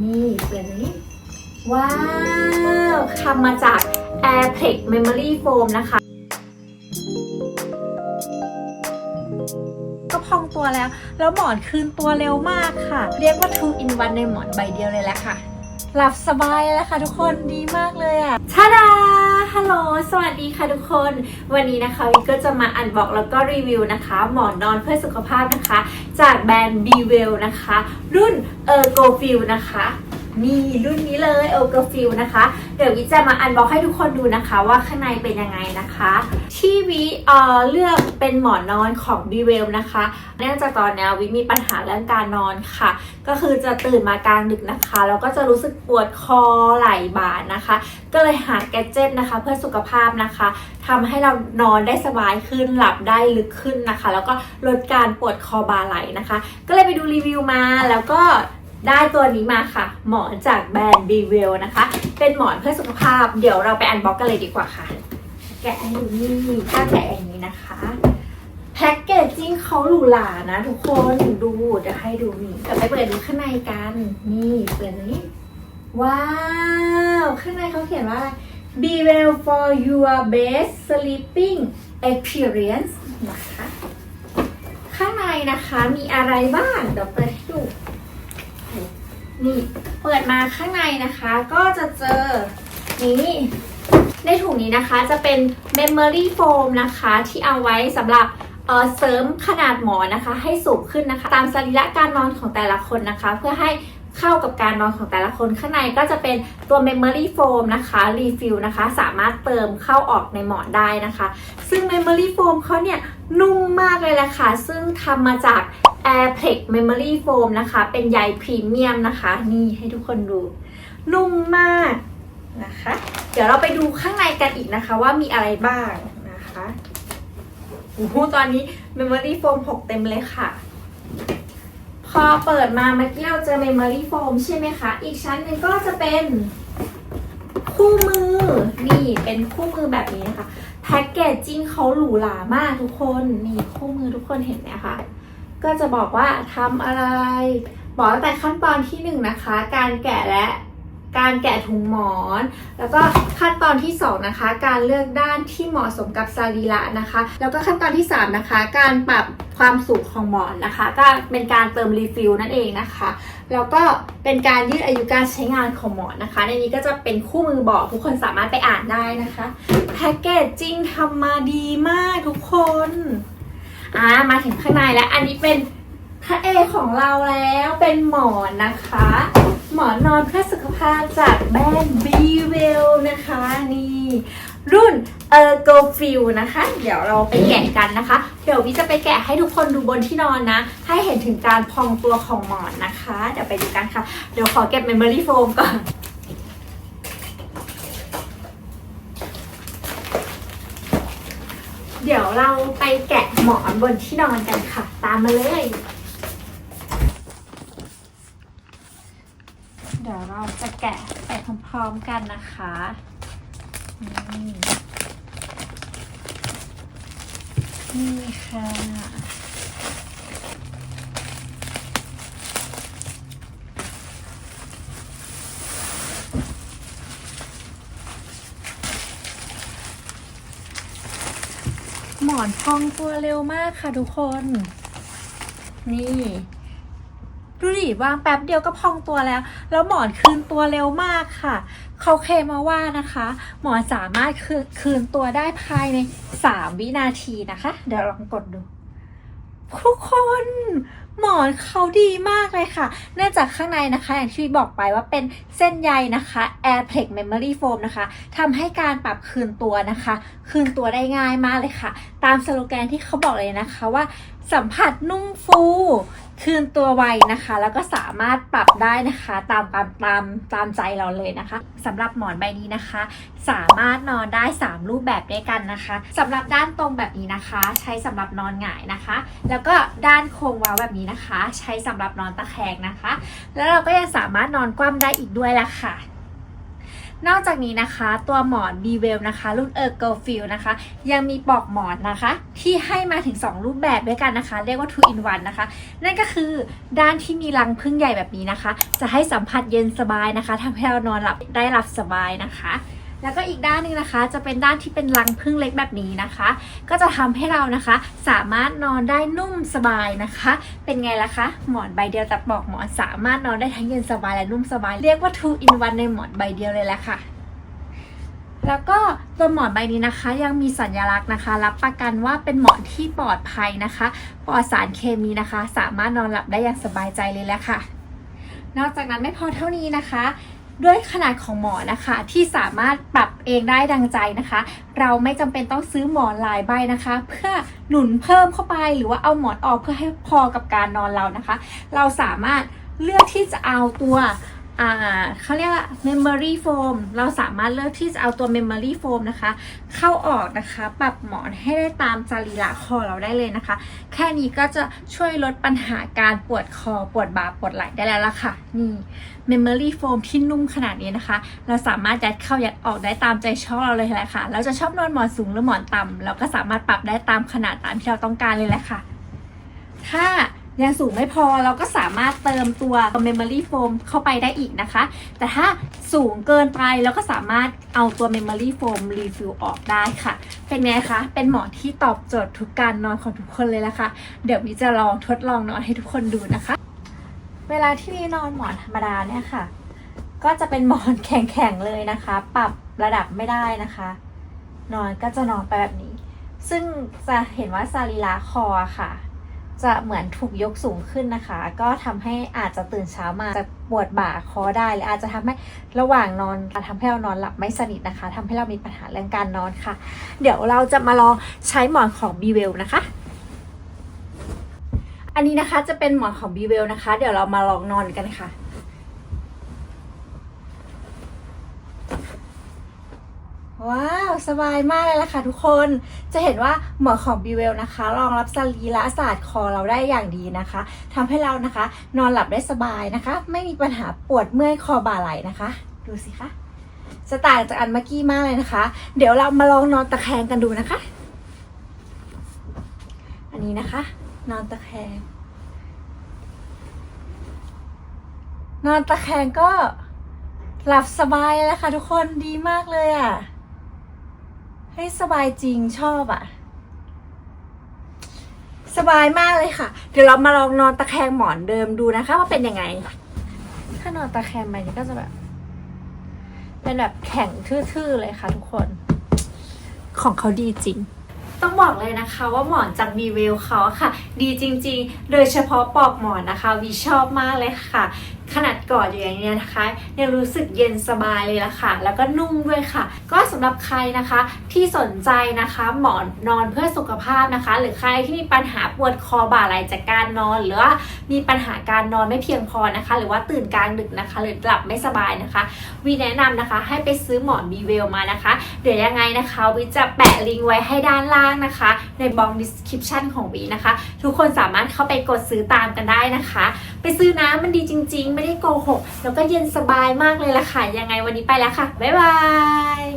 นี่เปลี่ยนนี้ ว้าวทำมาจาก AirPlex Memory Foam นะคะ ก็พองตัวแล้ว แล้วหมอนคืนตัวเร็วมากค่ะ เรียกว่า two in one ในหมอนใบเดียวเลยแหละค่ะ หลับสบายเลยละค่ะทุกคนดีมากเลยอะชาดาฮัลโหลสวัสดีค่ะทุกคน วันนี้นะคะวิกก็จะมาอันบอกแล้วก็รีวิวนะคะ หมอนนอนเพื่อสุขภาพนะคะ จากแบรนด์ b w e l l นะคะ รุ่น Ergo Feel นะคะ นี่รุ่นนี้เลย Ergo Feel นะคะ เดี๋ยววิจะมาอันบอกให้ทุกคนดูนะคะ ว่าข้างในเป็นยังไงนะคะ ที่วิเอ่อเลือกเป็นหมอนนอนของ b w e l l นะคะ เนื่องจากตอนนี้วิมีปัญหาเรื่องการนอนค่ะ ก็คือจะตื่นมากลางดึกนะคะ แล้วก็จะรู้สึกปวดคอไหล่บ่านะคะ ก็เลยหาแกเจิตนะคะ เพื่อสุขภาพนะคะทำให้เรานอนได้สบายขึ้นหลับได้ลึกขึ้นนะคะ แล้วก็ลดการปวดคอบ่าไหล่นะคะ ก็เลยไปดูรีวิวมาแล้วก็ ได้ตัวนี้มาค่ะ หมอนจากแบรนด์ b w e l l นะคะ เป็นหมอนเพื่อสุขภาพ เดี๋ยวเราไปอันบ็อกกันเลยดีกว่าค่ะ แกะให้ดูนี่ถ้าแกะอย่างนี้นะคะ แพ็กเกจจิ้งเขาหรูหรานะ ทุกคนดูเดี๋ยวให้ดูนี่เดี๋ยวไปเปิดดูข้างในกัน นี่เปิดนี้ว้าว ข้างในเขาเขียนว่า Be well for your best sleeping experience นะคะ ข้างในนะคะมีอะไรบ้างเดี๋ยวเปิดให้ดู นี่เปิดมาข้างในนะคะก็จะเจอนี้ในถุงนี้นะคะจะเป็น Memory Foam นะคะที่เอาไว้สำหรับเเสริมขนาดหมอนะคะให้สูงขึ้นนะคะ ตามสรีระการนอนของแต่ละคนนะคะ เพื่อให้เข้ากับการนอนของแต่ละคนข้างในก็จะเป็นตัว Memory Foam นะคะ Refill นะคะ สามารถเติมเข้าออกในหมอนได้นะคะ ซึ่ง Memory Foam เขาเนี่ยนุ่มมากเลยแหละค่ะ ซึ่งทำมาจาก AirPlex Memory Foam นะคะ เป็นใยพรีเมียมนะคะ นี่ให้ทุกคนดู นุ่มมากนะคะ เดี๋ยวเราไปดูข้างในกันอีกนะคะว่ามีอะไรบ้างนะคะโอ้โหตอนนี้ Memory Foam 6เต็มเลยค่ะ พอเปิดมาเมื่อกี้เราเจอ Memory Foam ใช่ไหมคะ อีกชั้นหนึ่งก็จะเป็นคู่มือ นี่เป็นคู่มือแบบนี้นะคะ แพ็กเกจจิ้งเขาหรูหรามากทุกคน นี่คู่มือทุกคนเห็นไหมคะ ก็จะบอกว่าทำอะไร บอกตั้งแต่ขั้นตอนที่หนึ่งนะคะ การแกะและการแกะถุงหมอน แล้วก็ขั้นตอนที่สองนะคะ การเลือกด้านที่เหมาะสมกับสรีระนะคะ แล้วก็ขั้นตอนที่สามนะคะ การปรับความสูงของหมอนนะคะ ก็เป็นการเติมรีฟิลนั่นเองนะคะ แล้วก็เป็นการยืดอายุการใช้งานของหมอนนะคะ ในนี้ก็จะเป็นคู่มือบอกทุกคนสามารถไปอ่านได้นะคะ แพ็กเกจจิ้งทำมาดีมากทุกคน อ่ามาถึงข้างในแล้ว อันนี้เป็นพระเอกของเราแล้วเป็นหมอนนะคะ หมอนนอนเพื่อสุขภาพจากแบรนด์ b w e l l นะคะนี่รุ่น Ergo Feel นะคะ เดี๋ยวเราไปแกะกันนะคะ เดี๋ยววิจะไปแกะให้ทุกคนดูบนที่นอนนะ ให้เห็นถึงการพองตัวของหมอนนะคะ เดี๋ยวไปดูกันค่ะ เดี๋ยวขอเก็บ Memory Foam ก่อน เดี๋ยวเราไปแกะหมอนบนที่นอนกันค่ะ ตามมาเลย เดี๋ยวเราจะแกะไปพร้อมๆกันนะคะนี่นี่ค่ะ ห มอนพองตัวเร็วมากค่ะทุกคน นี่ดูดิวางแป๊บเดียวก็พองตัวแล้ว แล้วหมอนคืนตัวเร็วมากค่ะ เขาเคลมมาว่านะคะ หมอนสามารถคืนคืนตัวได้ภายใน 3 วินาทีนะคะ เดี๋ยวลองกดดู ทุกคน หมอนเขาดีมากเลยค่ะ เนื่องจากข้างในนะคะอย่างที่บอกไปว่าเป็นเส้นใยนะคะ AirPlex Memory Foam นะคะทำให้การปรับคืนตัวนะคะ คืนตัวได้ง่ายมากเลยค่ะ ตามสโลแกนที่เขาบอกเลยนะคะว่า สัมผัสนุ่มฟู คืนตัวไวนะคะ แล้วก็สามารถปรับได้นะคะตามตามตามตามใจเราเลยนะคะสำหรับหมอนใบนี้นะคะ สามารถนอนได้ 3 รูปแบบด้วยกันนะคะสำหรับด้านตรงแบบนี้นะคะ ใช้สำหรับนอนหงายนะคะ แล้วก็ด้านโค้งเว้าแบบนี้นะคะ ใช้สำหรับนอนตะแคงนะคะ แล้วเราก็ยังสามารถนอนคว่ำได้อีกด้วยล่ะค่ะ นอกจากนี้นะคะ ตัวหมอน b w e l l นะคะ รุ่น e r g o f i l นะคะ ยังมีปลอกหมอนนะคะ ที่ให้มาถึง 2 รูปแบบด้วยกันนะคะ เรียกว่า two in one นะคะ นั่นก็คือด้านที่มีรังพึ่งใหญ่แบบนี้นะคะ จะให้สัมผัสเย็นสบายนะคะทำให้เรานอนหลับได้หลับสบายนะคะ แล้วก็อีกด้านหนึ่งนะคะ จะเป็นด้านที่เป็นรังพึ่งเล็กแบบนี้นะคะ ก็จะทำให้เรานะคะ สามารถนอนได้นุ่มสบายนะคะ เป็นไงล่ะคะหมอนใบเดียวแต่ปอกหมอนสามารถนอนได้ทั้งเย็นสบายและนุ่มสบาย เรียกว่า two in one ในหมอนใบเดียวเลยแหละค่ะแล้วก็ตัวหมอนใบนี้นะคะ ยังมีสัญลักษณ์นะคะ รับประกันว่าเป็นหมอนที่ปลอดภัยนะคะ ปลอดสารเคมีนะคะ สามารถนอนหลับได้อย่างสบายใจเลยแหละค่ะ นอกจากนั้นไม่พอเท่านี้นะคะ ด้วยขนาดของหมอนนะคะที่สามารถปรับเองได้ดังใจนะคะ เราไม่จำเป็นต้องซื้อหมอนหลายใบนะคะ เพื่อหนุนเพิ่มเข้าไปหรือว่าเอาหมอนออกเพื่อให้พอกับการนอนเรานะคะ เราสามารถเลือกที่จะเอาตัว เขาเรียกว่า memory foam เราสามารถเลือกที่จะเอาตัว memory foam นะคะ เข้าออกนะคะ ปรับหมอนให้ได้ตามสรีระคอเราได้เลยนะคะ แค่นี้ก็จะช่วยลดปัญหาการปวดคอปวดบ่าปวดไหล่ได้แล้วล่ะค่ะ นี่ Memory Foam ที่นุ่มขนาดนี้นะคะ เราสามารถยัดเข้ายัดออกได้ตามใจชอบเราเลยแหละค่ะ เราจะชอบนอนหมอนสูงหรือหมอนต่ำเราก็สามารถปรับได้ตามขนาดตามที่เราต้องการเลยแหละค่ะถ้า ยังสูงไม่พอเราก็สามารถเติมตัว Memory Foam เข้าไปได้อีกนะคะ แต่ถ้าสูงเกินไปเราก็สามารถเอาตัว Memory Foam Refill ออกได้ค่ะ เป็นไงคะ เป็นหมอนที่ตอบโจทย์ทุกการนอนของทุกคนเลยละค่ะ เดี๋ยววิจะลองทดลองนอนให้ทุกคนดูนะคะ เวลาที่วินอนหมอนธรรมดาเนี่ยค่ะ ก็จะเป็นหมอนแข็งๆเลยนะคะ ปรับระดับไม่ได้นะคะ นอนก็จะนอนไปแบบนี้ ซึ่งจะเห็นว่าสรีระคอค่ะ จะเหมือนถูกยกสูงขึ้นนะคะ ก็ทำให้อาจจะตื่นเช้ามาจะปวดบ่าคอได้หรืออาจจะทำให้ระหว่างนอนทำให้เรานอนหลับไม่สนิทนะคะทำให้เรามีปัญหาเรื่องการนอนค่ะ เดี๋ยวเราจะมาลองใช้หมอนของบีเวลนะคะอันนี้นะคะจะเป็นหมอนของบีเวลนะคะ เดี๋ยวเรามาลองนอนกันค่ะ ว้าว สบายมากเลยล่ะค่ะทุกคน จะเห็นว่าหมอนของ b w e l l นะคะ รองรับสรีระศาสตร์คอเราได้อย่างดีนะคะทำให้เรานะคะ นอนหลับได้สบายนะคะ ไม่มีปัญหาปวดเมื่อยคอบ่าไหล่นะคะ ดูสิคะจะต่างจากอันเมื่อกี้มากเลยนะคะ เดี๋ยวเรามาลองนอนตะแคงกันดูนะคะ อันนี้นะคะ นอนตะแคง นอนตะแคงก็หลับสบายเลยค่ะทุกคนดีมากเลยอะ ให้ยสบายจริงชอบอะ สบายมากเลยค่ะ เดี๋ยวเรามาลองนอนตะแคงหมอนเดิมดูนะคะ ว่าเป็นยังไง ถ้านอนตะแคงไปนี่ก็จะแบบ เป็นแบบแข็งทื่อๆเลยค่ะทุกคน ของเขาดีจริงต้องบอกเลยนะคะว่าหมอนจากมีเวลเขาอะค่ะ ดีจริงๆ โดยเฉพาะปลอกหมอนนะคะวีชอบมากเลยค่ะ ขนาดกอดอยู่อย่างเนี้ยนะคะยังรู้สึกเย็นสบายเลยละค่ะ แล้วก็นุ่มด้วยค่ะ ก็สำหรับใครนะคะที่สนใจนะคะหมอนนอนเพื่อสุขภาพนะคะ หรือใครที่มีปัญหาปวดคอบ่าไหล่จากการนอน หรือว่ามีปัญหาการนอนไม่เพียงพอนะคะ หรือว่าตื่นกลางดึกนะคะ หรือหลับไม่สบายนะคะ วีแนะนำนะคะ ให้ไปซื้อหมอนบีเวลมานะคะ เดี๋ยวยังไงนะคะ วิจะแปะลิงก์ไว้ให้ด้านล่างนะคะในบล็อกดีสคริปชันของวีนะคะ ทุกคนสามารถเข้าไปกดซื้อตามกันได้นะคะ ไปซื้อนะมันดีจริง ๆ ไม่ได้โกหกแล้วก็เย็นสบายมากเลยล่ะค่ะ ยังไงวันนี้ไปแล้วค่ะ บ๊ายบาย